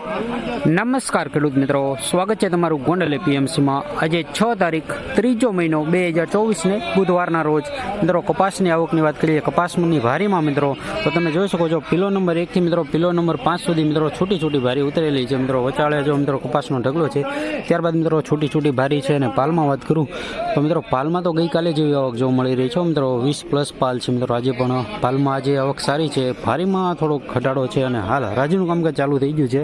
નમસ્કાર ખેડૂત મિત્રો. સ્વાગત છે તમારું ગોંડલ એપીએમસીમાં. આજે છ તારીખ, ત્રીજો મહિનો બે હજાર ચોવીસને બુધવારના રોજ. મિત્રો, કપાસની આવકની વાત કરીએ, કપાસની ભારીમાં મિત્રો. તો તમે જોઈ શકો છો, પિલો નંબર એકથી મિત્રો, પિલો નંબર પાંચ સુધી મિત્રો છૂટી છૂટી ભારી ઉતરેલી છે મિત્રો. વચાળે જો મિત્રો કપાસનો ઢગલો છે, ત્યારબાદ મિત્રો છૂટી છૂટી ભારી છે અને પાલમાં વાત કરું, તો મિત્રો પાલમાં તો ગઈકાલે જેવી આવક જોવા મળી રહી છે મિત્રો. વીસ પ્લસ પાલ છે મિત્રો આજે પણ. પાલમાં આજે આવક સારી છે. ભારીમાં થોડોક ઘટાડો છે અને હાલ હરાજીનું કામકાજ ચાલુ થઈ ગયું છે.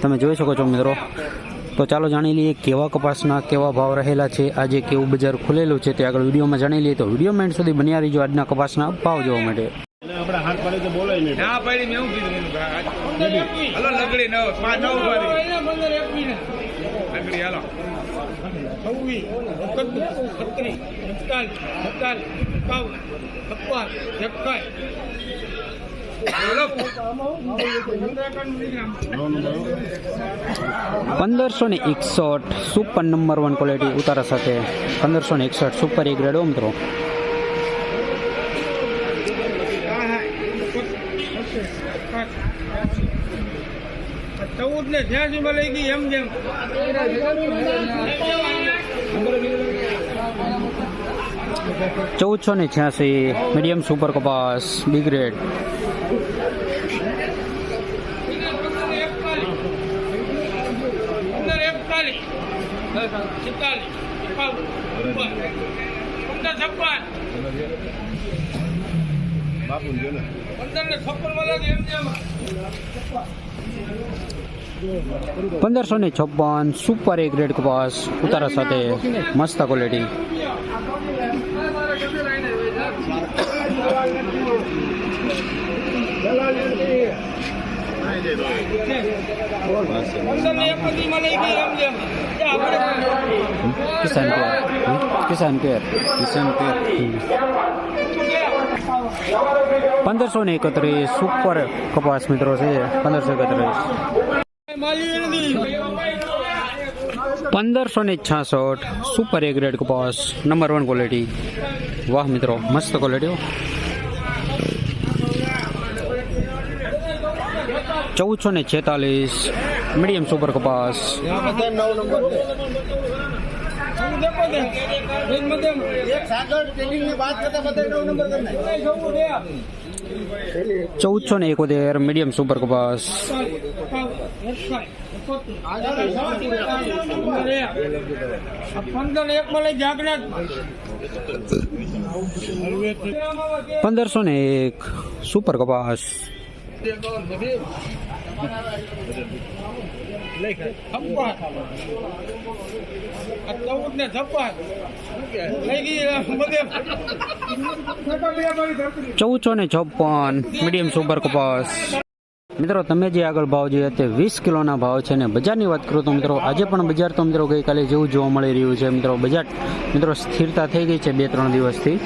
તમે જોઈ શકો છો મિત્રો. તો ચાલો જાણી લઈએ કેવા કપાસના કેવા ભાવ રહેલા છે. આજે કેવું બજાર ખુલેલું છે તે આગળ વિડીયોમાં જાણી લઈએ. તો વિડીયોમાં મેન્ટ સુધી બન્યા રહીજો આજના કપાસના ભાવ જોવા માટે. આપણા હાથ પાડે તો બોલાય નહીં. ના પાડી મેં એવું કીધું? હલો લગડી નવ પાંચ નવ પાડી લગડી હાલો. છવ્વીસ પંદરસો ને એકસઠ સુપર નંબર વન ક્વોલિટી ઉતારા સાથે પંદરસો ને એકસઠ સુપર એ ગ્રેડ મિત્રો. ચૌદ ને છ્યાસી માં લઈ ગઈ એમ જેમ. ચૌદસો ને છ્યાસી મીડિયમ સુપર કપાસ બી ગ્રેડ પંદર એકતાલીસ છેતાલીસ એકાવન પંદર છપ્પન પંદર ને છપ્પન લાગે એમ પંદરસો ને છપ્પન સુપર એ ગ્રેડ કપાસ ઉતારા સાથે મસ્ત quality Kisan care Kisan care Kisan care પંદરસો ને એકત્રીસ સુપર કપાસ મિત્રો છે, પંદરસો એકત્રીસ. પંદરસો ને છાસઠ સુપર એ ગ્રેડ કપાસ નંબર વન ક્વોલિટી વાહ મિત્રો, મસ્ત ક્વોલિટી ચૌદસો ને છેતાલીસ, મીડિયમ સુપર કપાસ. ચૌદસો ને એકોતેર, મીડિયમ સુપર કપાસ. પંદરસો ને એક, સુપર કપાસ. ચૌદ ને છપ્પન ચૌદસો ને છપ્પન મીડિયમ સુપર કપાસ મિત્રો, તમે જે આગળ ભાવ જોઈએ તે વીસ કિલોના ભાવ છે ને બજારની વાત કરું તો મિત્રો, આજે પણ બજાર તો મિત્રો ગઈકાલે જેવું જોવા મળી રહ્યું છે. મિત્રો, બજાર, મિત્રો, સ્થિરતા થઈ ગઈ છે બે ત્રણ દિવસથી.